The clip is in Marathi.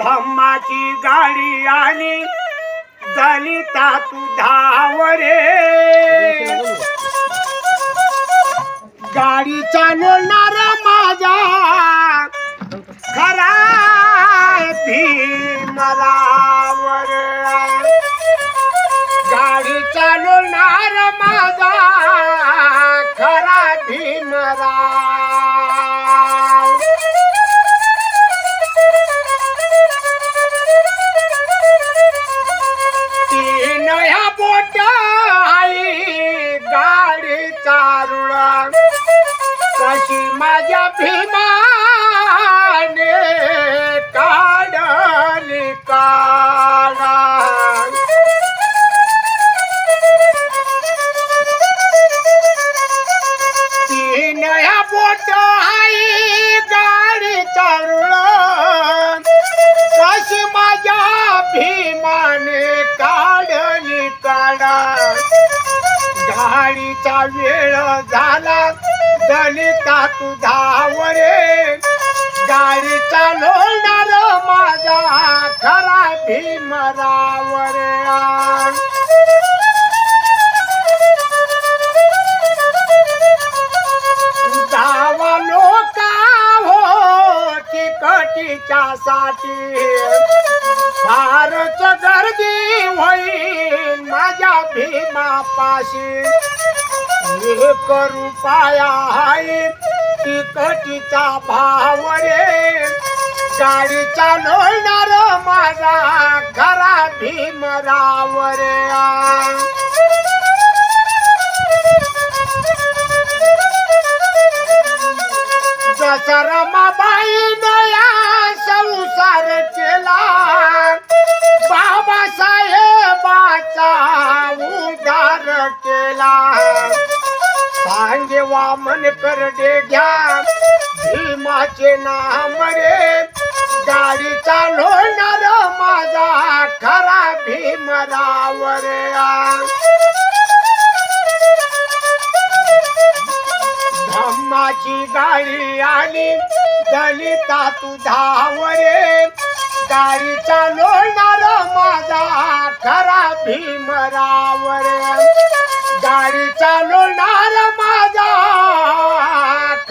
धम्माची गाडी आली दलिता तू धावरे. गाडी चालवणार माझा खरा भीमरावर मला माझ्या भीमाने गाडीचा वेळ झाला. दलिता तुझा वरे गाडी चालवणार माझा खरा भीमरावर धावा लोका हो तिकटीच्या साठी. फारच गर्दी होईल. माझ्या भीमापाशी. एक रुपया आहे तिकटीचा भाव रे गाडीचा चालवणार माझा घरा भीमराव रे जसा केला. सांगे वामन करडे घ्या. भीमाचे नाम रे. गाडी चालवणार माझा खरा भीमराव रे धम्माची गाडी आली दलिता तू धावरे. गाडी चालवणार माझा खरा भीमरावर